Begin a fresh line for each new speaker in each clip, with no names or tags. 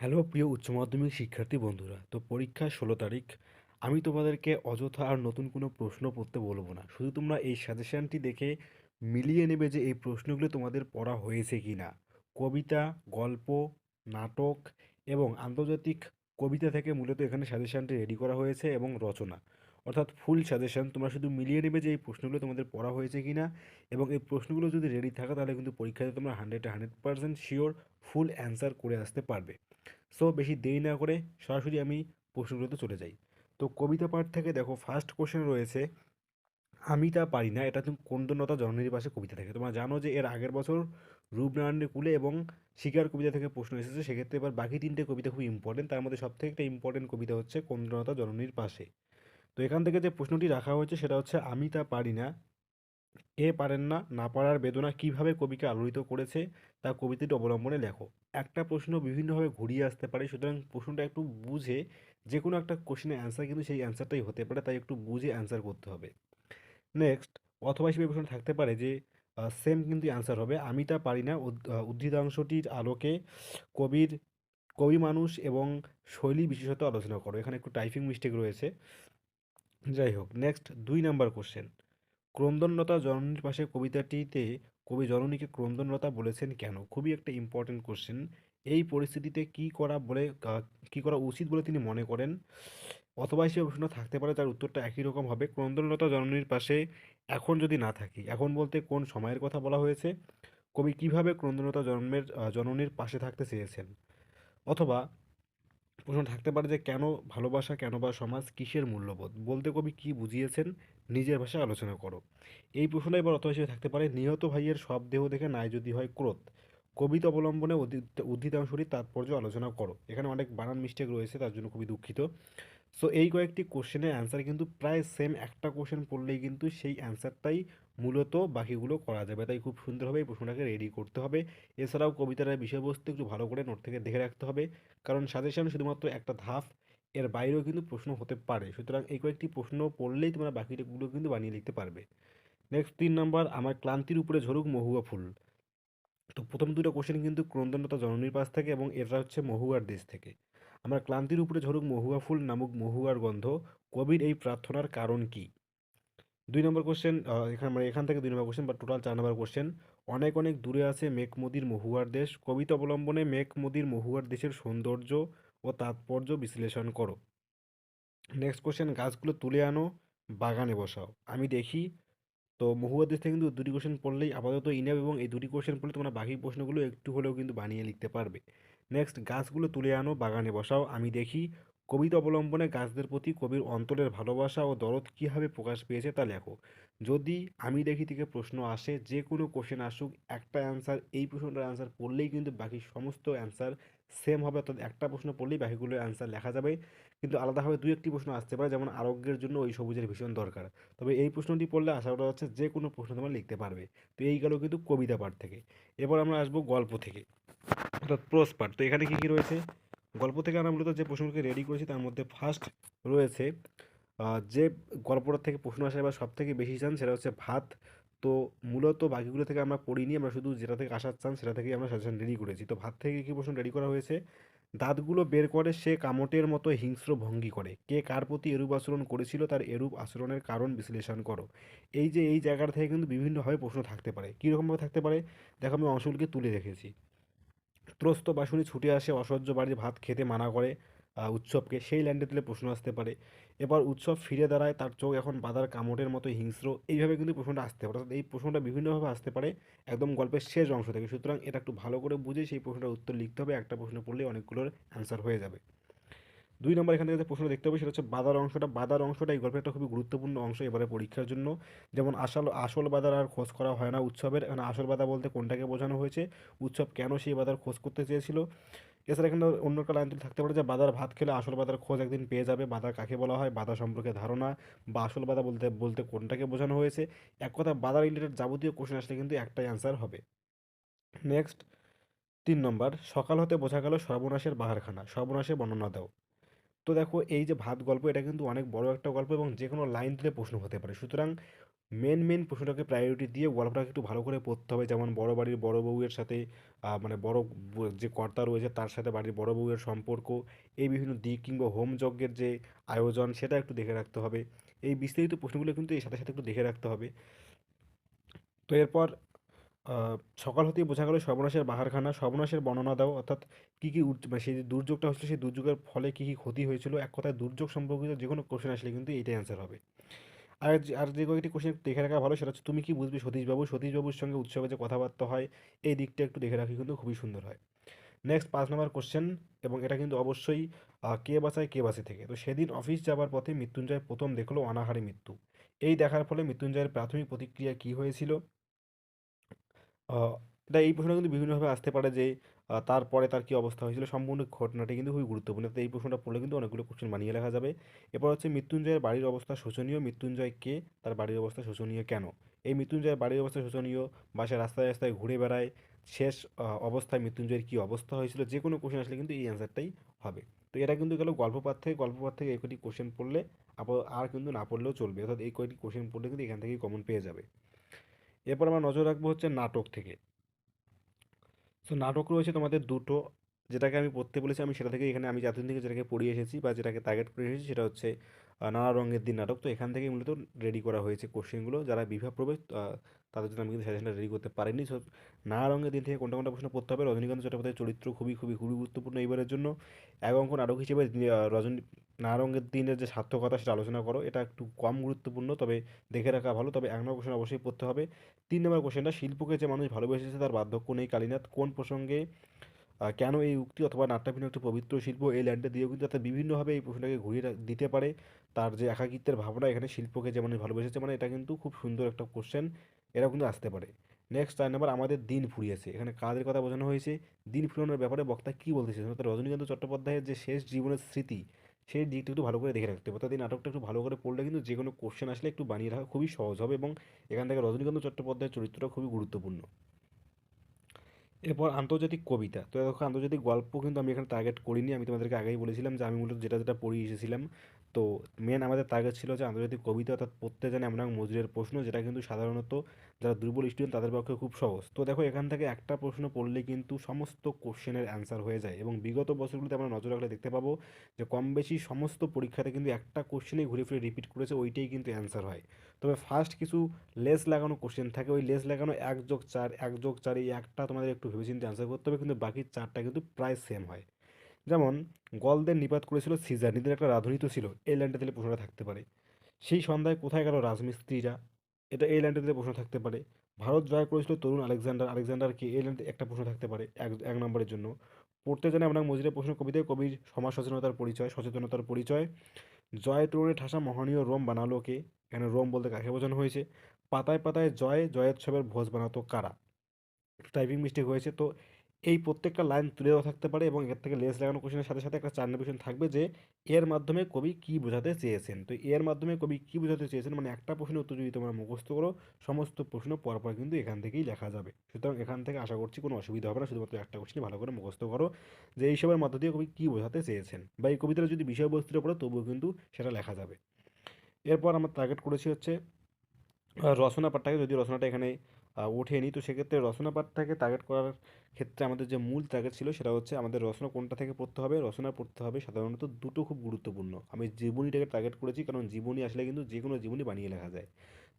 Hello, প্রিয় উচ্চ মাধ্যমিক শিক্ষার্থী বন্ধুরা। তো পরীক্ষা ষোলো তারিখ। আমি তোমাদেরকে অযথা আর নতুন কোনো প্রশ্ন পড়তে বলব না। শুধু তোমরা এই সাজেশানটি দেখে মিলিয়ে নেবে যে এই প্রশ্নগুলো তোমাদের পড়া হয়েছে কি না কবিতা, গল্প, নাটক এবং আন্তর্জাতিক কবিতা থেকে মূলত এখানে সাজেশানটি রেডি করা হয়েছে এবং রচনা। অর্থাৎ ফুল সাজেশন তোমরা শুধু মিলিয়ে নেবে যে এই প্রশ্নগুলো তোমাদের পড়া হয়েছে কি না এবং এই প্রশ্নগুলো যদি রেডি থাকে, তাহলে কিন্তু পরীক্ষাতে তোমরা hundred hundred percent sure full answer করে আসতে পারবে। সো বেশি দেরি না করে সরাসরি আমি প্রশ্নগুলোতে চলে যাই। তো কবিতা পাঠ থেকে দেখো ফার্স্ট কোশ্চেন রয়েছে, আমি তা পারি না। এটা তুমি কোন্দনতা জননীর পাশে কবিতা থেকে। তোমরা জানো যে এর আগের বছর রূপনারায়ণের কুলে এবং শিকার কবিতা থেকে প্রশ্ন এসেছে। সেক্ষেত্রে এবার বাকি তিনটে কবিতা খুব ইম্পর্টেন্ট তার মধ্যে সবথেকে একটা ইম্পর্টেন্ট কবিতা হচ্ছে কোন্দনতা জননীর পাশে। তো এখান থেকে যে প্রশ্নটি রাখা হয়েছে সেটা হচ্ছে, আমি তা পারি না। এ পারেন না না পারার বেদনা কীভাবে কবিকে আলোড়িত করেছে তা কবিতাটি অবলম্বনে লেখো। একটা প্রশ্ন বিভিন্নভাবে ঘুরিয়ে আসতে পারে, সুতরাং প্রশ্নটা একটু বুঝে যে কোনো একটা কোশ্চেনের অ্যান্সার কিন্তু সেই অ্যান্সারটাই হতে পারে, তাই একটু বুঝে অ্যান্সার করতে হবে। নেক্সট অথবা হিসেবে প্রশ্ন থাকতে পারে যে সেম কিন্তু অ্যান্সার হবে, আমি তা পারি না। উদ- উদ্ধৃতাংশটির আলোকে কবির, কবি মানুষ এবং শৈলী বিশেষত আলোচনা করো। এখানে একটু টাইপিং মিস্টেক রয়েছে। যাই হোক নেক্সট দুই নাম্বার কোশ্চেন ক্রন্দনলতা জননীর পাশে কবিতাটিতে কবি জননীকে ক্রন্দনলতা বলেছেন কেন? খুবই একটা ইম্পর্টেন্ট কোশ্চেন এই পরিস্থিতিতে কি করা বলে, কি করা উচিত বলে তিনি মনে করেন? অথবা হিসেবে প্রশ্ন থাকতে পারে, তার উত্তরটা একই রকম হবে। ক্রন্দনলতা জননীর পাশে এখন যদি না থাকি, এখন বলতে কোন সময়ের কথা বলা হয়েছে? কবি কীভাবে ক্রন্দনলতা জন্মের জননীর পাশে থাকতে চেয়েছেন? অথবা প্রশ্ন থাকতে পারে যে কেন ভালোবাসা, কেন বা সমাজ কিসের মূল্যবোধ? বলতে কবি কি বুঝিয়েছেন? নিজের ভাষায় আলোচনা করো। এই প্রশ্নটা এবার অত হিসেবে থাকতে পারে, নিহত ভাইয়ের সব দেহ দেখে নাই যদি হয় ক্রোধ। কবিতা অবলম্বনে উদ্ধৃত- উদ্ধৃতাংশটির তাৎপর্য আলোচনা করো। এখানে অনেক বানান মিস্টেক রয়েছে, তার জন্য খুবই দুঃখিত। সো এই কয়েকটি কোশ্চেনের অ্যান্সার কিন্তু প্রায় সেম একটা কোশ্চেন পড়লেই কিন্তু সেই অ্যান্সারটাই মূলত বাকিগুলো করা যাবে। তাই খুব সুন্দরভাবে এই প্রশ্নটাকে রেডি করতে হবে। এছাড়াও কবিতার বিষয়বস্তু একটু ভালো করে নোট থেকে দেখে রাখতে হবে। কারণ সাজেশন শুধুমাত্র একটা ধাপ, এর বাইরেও কিন্তু প্রশ্ন হতে পারে। সুতরাং এই কয়েকটি প্রশ্ন পড়লেই তোমরা বাকিগুলো কিন্তু বানিয়ে লিখতে পারবে। নেক্সট তিন নাম্বার আমার ক্লান্তির উপরে ঝরুক মহুয়া ফুল। তো প্রথম দুটো কোশ্চেন কিন্তু ক্রন্দনতা জননীর পাশ থেকে এবং এটা হচ্ছে মহুয়ার দেশ থেকে। আমার ক্লান্তির উপরে ঝরুক মহুয়া ফুল নামক মহুয়ার গন্ধ, কবির এই প্রার্থনার কারণ কি? দুই নম্বর কোশ্চেন এখান মানে এখান থেকে দুই নম্বর কোশ্চেন বা টোটাল চার নম্বর কোশ্চেন অনেক অনেক দূরে আছে মেঘ মদির মহুয়ার দেশ। কবিতা অবলম্বনে মেঘ মদির মহুয়ার দেশের সৌন্দর্য ও তাৎপর্য বিশ্লেষণ করো। নেক্সট কোশ্চেন গাছগুলো তুলে আনো, বাগানে বসাও। আমি দেখি, তো মহুয়ার দেশ থেকে কিন্তু দুটি কোশ্চেন পড়লেই আপাতত ইনাফ এবং এই দুটি কোশ্চেন পড়লে তোমরা বাকি প্রশ্নগুলো একটু হলেও কিন্তু বানিয়ে লিখতে পারবে। নেক্সট গাছগুলো তুলে আনো, বাগানে বসাও। আমি দেখি কবিতা অবলম্বনে গাছদের প্রতি কবির অন্তরের ভালোবাসা ও দরদ কীভাবে প্রকাশ পেয়েছে তা লেখো যদি আমি দেখি থেকে প্রশ্ন আসে, যে কোনো কোশ্চেন আসুক, একটা অ্যান্সার এই প্রশ্নটার অ্যান্সার পড়লেই কিন্তু বাকি সমস্ত অ্যান্সার সেম হবে। অর্থাৎ একটা প্রশ্ন পড়লেই বাকিগুলোর অ্যান্সার লেখা যাবে। কিন্তু আলাদাভাবে দুই একটি প্রশ্ন আসতে পারে, যেমন আরোগ্যের জন্য ওই সবুজের ভীষণ দরকার। তবে এই প্রশ্নটি পড়লে আশা করা যাচ্ছে যে কোনো প্রশ্ন তোমরা লিখতে পারবে। তো এই গেল কিন্তু কবিতা পাঠ থেকে। এবার আমরা আসব গল্প থেকে। অর্থাৎ প্রোস পাঠ। তো এখানে কী কী রয়েছে? গল্প থেকে আমরা মূলত যে প্রশ্নগুলোকে রেডি করেছি, তার মধ্যে ফার্স্ট রয়েছে যে গল্পটার থেকে প্রশ্ন আসে বা সব থেকে বেশি চান সেটা হচ্ছে ভাত। তো মূলত বাকিগুলো থেকে আমরা পড়িনি, আমরা শুধু যেটা থেকে আসার চান সেটা থেকেই আমরা সাজেশন রেডি করেছি। তো ভাত থেকে কী প্রশ্ন রেডি করা হয়েছে? দাঁতগুলো বের করে সে কামটের মতো হিংস্র ভঙ্গি করে। কে কার প্রতি এরূপ আচরণ করেছিল, তার এরূপ আচরণের কারণ বিশ্লেষণ করো। এই যে এই জায়গাটা থেকে কিন্তু বিভিন্নভাবে প্রশ্ন থাকতে পারে। কীরকমভাবে থাকতে পারে? দেখো আমি অংশগুলিকে তুলে রেখেছি। ত্রস্ত বাসুনি ছুটে আসে অসহ্য বাড়ির ভাত খেতে মানা করে উৎসবকে, সেই ল্যান্ডে তুলে প্রশ্ন আসতে পারে। এবার উৎসব ফিরে দাঁড়ায়, তার চোখ এখন বাদার কামড়ের মতো হিংস্র। এইভাবে কিন্তু প্রশ্নটা আসতে পারে। অর্থাৎ এই প্রশ্নটা বিভিন্নভাবে আসতে পারে একদম গল্পের শেষ অংশ থেকে। সুতরাং এটা একটু ভালো করে বুঝে সেই প্রশ্নটার উত্তর লিখতে হবে। একটা প্রশ্ন পড়লে অনেকগুলোর অ্যান্সার হয়ে যাবে। দুই নম্বর এখান থেকে যে প্রশ্ন দেখতে হবে, সেটা হচ্ছে বাদার অংশটা। বাদার অংশটা এই গল্পের একটা খুবই গুরুত্বপূর্ণ অংশ এবারে পরীক্ষার জন্য। যেমন আসল আসল বাদার আর খোঁজ করা হয় না উৎসবের। এখানে আসল বাধা বলতে কোনটাকে বোঝানো হয়েছে? উৎসব কেন সেই বাদার খোঁজ করতে চেয়েছিল? এছাড়া এখানে অন্য একটা লাইন থাকতে পারে যে বাদার ভাত খেলে আসল বাদার খোঁজ একদিন পেয়ে যাবে। বাদার কাকে বলা হয়? বাদা সম্পর্কে ধারণা বা আসল বাদা বলতে বলতে কোনটাকে বোঝানো হয়েছে? এক কথা বাদা রিলেটেড যাবতীয় কোশ্চেন আসলে কিন্তু একটাই অ্যান্সার হবে। নেক্সট তিন নম্বর, সকাল হতে বোঝা গেল সর্বনাশের বাহারখানা। সর্বনাশের বর্ণনা দাও। তো দেখো এই যে ভাত গল্প, এটা কিন্তু অনেক বড় একটা গল্প এবং যে কোনো লাইন দিলে প্রশ্ন হতে পারে। সুতরাং মেন মেন প্রশ্নটাকে প্রায়োরিটি দিয়ে গল্পটাকে একটু ভালো করে পড়তে হবে। যেমন বড় বাড়ির বড় বউয়ের সাথে মানে বড় যে কর্তা রয়েছে তার সাথে বাড়ির বড় বউয়ের সম্পর্ক, এই বিভিন্ন দিক কিংবা হোম যজ্ঞের যে আয়োজন, সেটা একটু দেখে রাখতে হবে। এই বিস্তারিত প্রশ্নগুলো কিন্তু এর সাথে সাথে একটু দেখে রাখতে হবে। তো এরপর সকাল হতেই বোঝা গেল সর্বনাশের বাহারখানা, সর্বনাশের বর্ণনা দাও। অর্থাৎ কী কী মানে সেই যে দুর্যোগটা হচ্ছিল সেই দুর্যোগের ফলে কী কী ক্ষতি হয়েছিল, এক কথায় দুর্যোগ সম্পর্কিত যে কোনো কোশ্চেন আসলে কিন্তু এইটাই অ্যান্সার হবে। আর আর যে কয়েকটি কোশ্চেন দেখে রাখা ভালো, সেটা হচ্ছে তুমি কি বুঝবে সতীশবাবু? সতীশবাবুর সঙ্গে উৎসবে যে কথাবার্তা হয়, এই দিকটা একটু দেখে রাখি কিন্তু খুবই সুন্দর হয়। নেক্সট পাঁচ নম্বর কোশ্চেন এবং এটা কিন্তু অবশ্যই কে বাঁচায়, কে বাঁচে থেকে। তো সেদিন অফিস যাবার পথে মৃত্যুঞ্জয় প্রথম দেখল অনাহারে মৃত্যু। এই দেখার ফলে মৃত্যুঞ্জয়ের প্রাথমিক প্রতিক্রিয়া কী হয়েছিল? এটা এই প্রশ্নটা কিন্তু বিভিন্নভাবে আসতে পারে যে তারপরে তার কি অবস্থা হয়েছিল, সম্পূর্ণ ঘটনাটি কিন্তু খুবই গুরুত্বপূর্ণ। তো এই প্রশ্নটা পড়লে কিন্তু অনেকগুলো কোশ্চেন বানিয়ে লেখা যাবে। এরপর হচ্ছে মৃত্যুঞ্জয়ের বাড়ির অবস্থা শোচনীয়। মৃত্যুঞ্জয় কে? তার বাড়ির অবস্থা শোচনীয় কেন? এই মৃত্যুঞ্জয়ের বাড়ির অবস্থা শোচনীয় বাসায় রাস্তায় রাস্তায় ঘুরে বেড়ায়, শেষ অবস্থায় মৃত্যুঞ্জয়ের কী অবস্থা হয়েছিল যে কোনো কোশ্চেন আসলে কিন্তু এই অ্যান্সারটাই হবে। তো এটা কিন্তু গেল গল্প পাঠ থেকে গল্প পাঠ থেকে এই কটি কোশ্চেন পড়লে আর কিন্তু না পড়লেও চলবে। অর্থাৎ এই কয়টি কোশ্চেন পড়লে কিন্তু এখান থেকেই কমন পেয়ে যাবে। এরপর আমরা নজর রাখব হচ্ছে নাটক থেকে। সো নাটক রয়েছে তোমাদের দুটো। যেটাকে আমি পড়তে বলেছি আমি সেটা থেকে এখানে আমি যাদের থেকে যেটাকে পড়িয়ে এসেছি বা যেটাকে টার্গেট করে এসেছি সেটা হচ্ছে নানা রঙের দিন নাটক। তো এখান থেকে মূলত রেডি করা হয়েছে কোশ্চেনগুলো যারা বিভাগ প্রবে তাদের জন্য আমি কিন্তু সাজেশনটা রেডি করতে পারিনি। সো নানা রঙের দিন থেকে কোনটা কোনটা প্রশ্ন পড়তে হবে? রজনীকান্ত চট্টোপাধ্যায়ের চরিত্র খুবই খুবই খুবই গুরুত্বপূর্ণ এইবারের জন্য। এক অঙ্ক নাটক হিসেবে রজনী, নানা রঙের দিনের যে সার্থকতা সেটা আলোচনা করো। এটা একটু কম গুরুত্বপূর্ণ, তবে দেখে রাখা ভালো। তবে এক নম্বর কোশ্চেন অবশ্যই পড়তে হবে। তিন নম্বর কোশ্চেনটা শিল্পকে যে মানুষ ভালোবেসেছে তার বার্ধক্য নেই কালীনাথ। কোন প্রসঙ্গে কেন এই উক্তি অথবা নাট্যাভিন্ন একটি পবিত্র শিল্প? এই ল্যান্ডে দিয়েও কিন্তু যাতে বিভিন্নভাবে এই প্রশ্নটাকে ঘুরিয়ে দিতে পারে। তার যে একাকিত্বের ভাবনা এখানে শিল্পকে যেমন ভালোবেসেছে মানে এটা কিন্তু খুব সুন্দর একটা কোশ্চেন এরাও কিন্তু আসতে পারে। নেক্সট চার নাম্বার, আমাদের দিন ফুরিয়েছে। এখানে কাদের কথা বোঝানো হয়েছে? দিন ফুরানোর ব্যাপারে বক্তা কী বলতে অর্থাৎ রজনীকান্ত চট্টোপাধ্যায়ের যে শেষ জীবনের স্মৃতি, সেই দিকটা একটু ভালো করে দেখে রাখতে হবে। অর্থাৎ এই নাটকটা একটু ভালো করে পড়লে কিন্তু যে কোনো কোশ্চেন আসলে একটু বানিয়ে রাখা খুবই সহজ হবে এবং এখান থেকে রজনীকান্ত চট্টোপাধ্যায়ের চরিত্রটা খুবই গুরুত্বপূর্ণ। এরপর আন্তর্জাতিক কবিতা। তো দেখো, আন্তর্জাতিক গল্প কিন্তু আমি এখানে টার্গেট করিনি। আমি তোমাদেরকে আগেই বলেছিলাম যে আমি মূলত যেটা যেটা পড়িয়ে এসেছিলাম। তো মেন আমাদের টার্গেট ছিল যে আন্তর্জাতিক কবিতা অর্থাৎ পড়তে জানে এমন এক মজুরের প্রশ্ন, যেটা কিন্তু সাধারণত যারা দুর্বল স্টুডেন্ট তাদের পক্ষে খুব সহজ। তো দেখো, এখান থেকে একটা প্রশ্ন পড়লে কিন্তু সমস্ত কোশ্চেনের অ্যান্সার হয়ে যায় এবং বিগত বছরগুলোতে আমরা নজর রাখলে দেখতে পাবো যে কম বেশি সমস্ত পরীক্ষাতে কিন্তু একটা কোশ্চেনেই ঘুরে ফিরে রিপিট করেছে, ওইটাই কিন্তু অ্যান্সার হয়। তবে ফার্স্ট কিছু লেস লাগানো কোশ্চেন থাকে, ওই লেস লাগানো এক যোগ চার, এক যোগ চার এই একটা তোমাদের একটু ভেবেচিন্তে অ্যান্সার করতে হবে, কিন্তু বাকি চারটা কিন্তু প্রায় সেম হয়। যেমন, গলদের নিপাত করেছিল সিজার নিদের একটা রাঁধুনি তো ছিল, এই লাইনটা দিলে প্রশ্নটা থাকতে পারে। সেই সন্ধ্যায় কোথায় গেল রাজমিস্ত্রিরা? এটা এই লাইনটা দিলে প্রশ্ন থাকতে পারে। ভারত জয় করেছিল তরুণ আলেকজান্ডার আলেকজান্ডারকে এই লাইনটা একটা প্রশ্ন থাকতে পারে এক এক নম্বরের জন্য। পড়তে জানে আমরা মজিরের প্রশ্ন কবিতায় কবির সমাজ সচেতনতার পরিচয় সচেতনতার পরিচয়। জয় তরুণে ঠাসা মহনীয় রোম বানালো কে? এখানে রোম বলতে কাকে বোঝানো হয়েছে? পাতায় পাতায় জয়, জয়োৎসবের ভোজ বানাতো কারা? টাইপিং মিস্টেক হয়েছে, তো এই প্রত্যেকটা লাইন তুলে দেওয়া থাকতে পারে এবং এর থেকে লেস লাগানো কোশ্চেনের সাথে সাথে একটা চার নেভিশন থাকবে যে, এর মাধ্যমে কবি কী বোঝাতে চেয়েছেন? তো এর মাধ্যমে কবি কী বোঝাতে চেয়েছেন? মানে একটা প্রশ্নের উত্তর যদি তোমরা মুখস্থ করো, সমস্ত প্রশ্ন পরপর কিন্তু এখান থেকেই লেখা যাবে। সুতরাং এখান থেকে আশা করছি কোনো অসুবিধা হবে না, শুধুমাত্র একটা কোশ্চেনই ভালো করে মুখস্থ করো যে এইসবের মধ্য দিয়ে কবি কী বোঝাতে চেয়েছেন? বা এই কবিতার যদি বিষয়বস্তুর পড়ো, তবুও কিন্তু সেটা লেখা যাবে। এরপর আমার টার্গেট করেছি হচ্ছে রচনা পাঠটাকে যদি রচনাটা এখানে আহ, ওঠেনি তো সেক্ষেত্রে রচনা পাঠটাকে টার্গেট করার ক্ষেত্রে আমাদের যে মূল টার্গেট ছিল সেটা হচ্ছে আমাদের রচনা কোনটা থেকে পড়তে হবে রচনা পড়তে হবে। সাধারণত দুটো খুব গুরুত্বপূর্ণ। আমি জীবনীটাকে টার্গেট করেছি কারণ জীবনী আসলে কিন্তু যে কোনো জীবনী বানিয়ে লেখা যায়।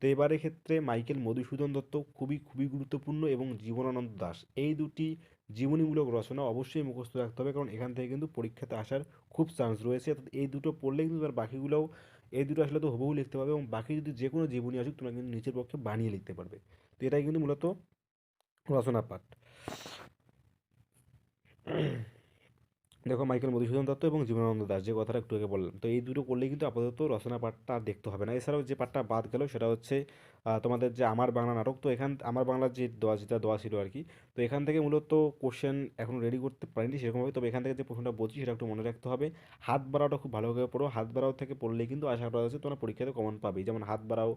তো এবারের ক্ষেত্রে মাইকেল মধুসূদন দত্ত খুবই খুবই গুরুত্বপূর্ণ এবং জীবনানন্দ দাশ এই দুটি জীবনীমূলক রচনা অবশ্যই মুখস্থ রাখতে হবে কারণ এখান থেকে কিন্তু পরীক্ষাতে আসার খুব চান্স রয়েছে। এই দুটো পড়লে কিন্তু তার বাকিগুলোও এই দুটো আসলে তো হুবহু লিখতে পারবে এবং বাকি যদি যে কোনো জীবনী আসুক, তোমরা কিন্তু নিচের পক্ষে বানিয়ে লিখতে পারবে। তো এটাই কিন্তু মূলত রচনা পাঠ। দেখো মাইকেল মধুসূদন দত্ত এবং জীবনানন্দ দাস, যে কথাটা একটু আগে বললাম। তো এই দুটো করলেই কিন্তু আপাতত রচনা পাঠটা দেখতে হবে না। এছাড়াও যে পাঠটা বাদ গেল, সেটা হচ্ছে তোমাদের যে আমার বাংলা নাটক, তো এখান, আমার বাংলার যে দোয়া, যেটা দেওয়া ছিল আর কি তো এখান থেকে মূলত কোশ্চেন এখন রেডি করতে পারিনি সেরকমভাবে, তবে এখান থেকে যে প্রশ্নটা বলছি সেটা একটু মনে রাখতে হবে। হাত বাড়াওটা খুব ভালোভাবে পড়ো, হাত বাড়াও থেকে পড়লেই কিন্তু আশা করা যাচ্ছে তোমরা পরীক্ষাতে কমন পাবে যেমন হাত বাড়াও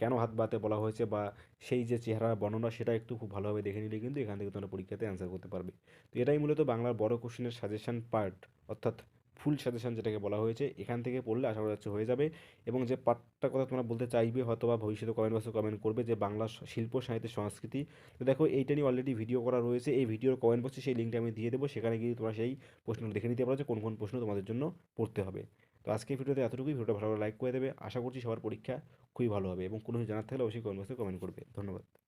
কেন হাত বাড়াতে বলা হয়েছে বা সেই যে চেহারা বর্ণনা, সেটা একটু খুব ভালোভাবে দেখে নিলে কিন্তু এখান থেকে তোমরা পরীক্ষাতে অ্যান্সার করতে পারবে। তো এটাই মূলত বাংলার বড় কোশ্চেনের সাজেশন পার্ট অর্থাৎ ফুল সাজেশন যেটাকে বলা হয়েছে, এখান থেকে পড়লে আশা করা যাচ্ছে হয়ে যাবে। এবং যে পার্টটার কথা তোমরা বলতে চাইবে হয়তো বা ভবিষ্যতে কমেন্ট বক্সে কমেন্ট করবে যে বাংলা শিল্প, সাহিত্য, সংস্কৃতি। তো দেখো, এইটা নিয়ে অলরেডি ভিডিও করা রয়েছে। এই ভিডিওর কমেন্ট বক্সে সেই লিঙ্কটা আমি দিয়ে দেবো। সেখানে গিয়ে তোমরা সেই প্রশ্নটা দেখে নিতে পারো যে কোন কোন প্রশ্ন তোমাদের জন্য পড়তে হবে। তো আজকে ভিডিওতে এতটুকুই। ভিডিওটা ভালো লাইক করে দেবে। আশা করছি সবার পরীক্ষা খুবই ভালো হবে এবং কোনো কিছু জানার থাকলে অবশ্যই কমেন্ট বক্সে কমেন্ট করবে। ধন্যবাদ।